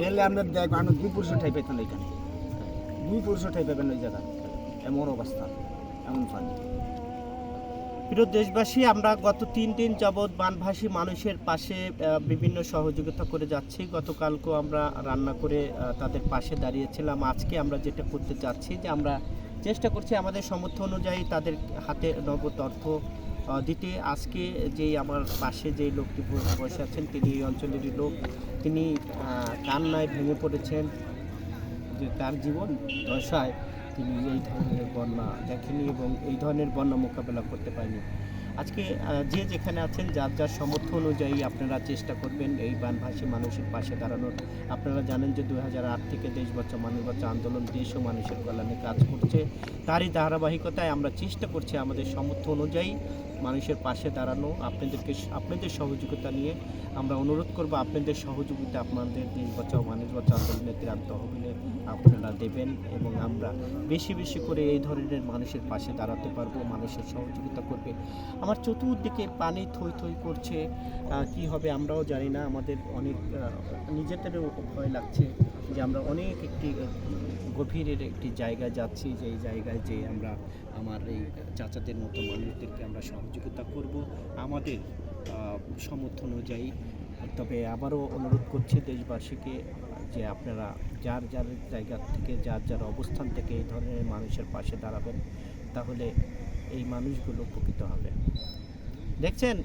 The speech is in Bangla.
গেলে আপনার দেখ মানুষ দুই পুরুষ ঠাই পেতেন এখানে। দুই পুরুষ ঠাই পাবেন ওই জায়গা এমন অবস্থা, এমন পানি প্রিয় দেশবাসী, আমরা গত তিন দিন যাবৎ বানভাসী মানুষের পাশে বিভিন্ন সহযোগিতা করে যাচ্ছি। গতকালকেও আমরা রান্না করে তাদের পাশে দাঁড়িয়েছিলাম। আজকে আমরা যেটা করতে চাচ্ছি যে আমরা চেষ্টা করছি আমাদের সামর্থ্য অনুযায়ী তাদের হাতে নগদ অর্থ দিতে আজকে যেই আমার পাশে যে লোকটি বসে আছেন, তিনি এই অঞ্চলেরই লোক, তিনি কান্নায় ভেঙে পড়েছেন যে তার জীবন দশায় তিনি এই ধরনের বন্যা দেখেনি এবং এই ধরনের বন্যা মোকাবেলা করতে পারেনি। আজকে যে যেখানে আছেন, যার যার সামর্থ্য অনুযায়ী আপনারা চেষ্টা করবেন এই বানভাসী মানুষের পাশে দাঁড়ানোর। আপনারা জানেন যে দু থেকে দেশ বাচ্চা মানুষ বাচ্চা আন্দোলন দেশ ও মানুষের কল্যাণে কাজ করছে। তারই ধারাবাহিকতায় আমরা চেষ্টা করছি আমাদের সামর্থ্য অনুযায়ী মানুষের পাশে দাঁড়ানো, আপনাদেরকে আপনাদের সহযোগিতা নিয়ে আমরা অনুরোধ করব, আপনাদের সহযোগিতা আপনাদের দেশ বাঁচাও, মানুষ বাঁচাও আন্দোলনের ত্রাণ তহবিলে আপনারা দেবেন এবং আমরা বেশি বেশি করে এই ধরনের মানুষের পাশে দাঁড়াতে পারব, মানুষের সহযোগিতা করবে। আমার চতুর্দিকে পানি থই থই করছে কি হবে আমরাও জানি না, আমাদের অনেক নিজেদেরও ভয় লাগছে যে আমরা অনেক একটি গভীরের একটি জায়গায় যাচ্ছি যে জায়গায় যে আমরা আমার এই চাচাদের মতো মানুষদেরকে আমরা সহযোগিতা করব আমাদের সমর্থন অনুযায়ী। তবে আবারও অনুরোধ করছি দেশবাসীকে যে আপনারা যার যার জায়গা থেকে যার যার অবস্থান থেকে এই ধরনের মানুষের পাশে দাঁড়াবেন তাহলে এই মানুষগুলো উপকৃত হবে। দেখছেন?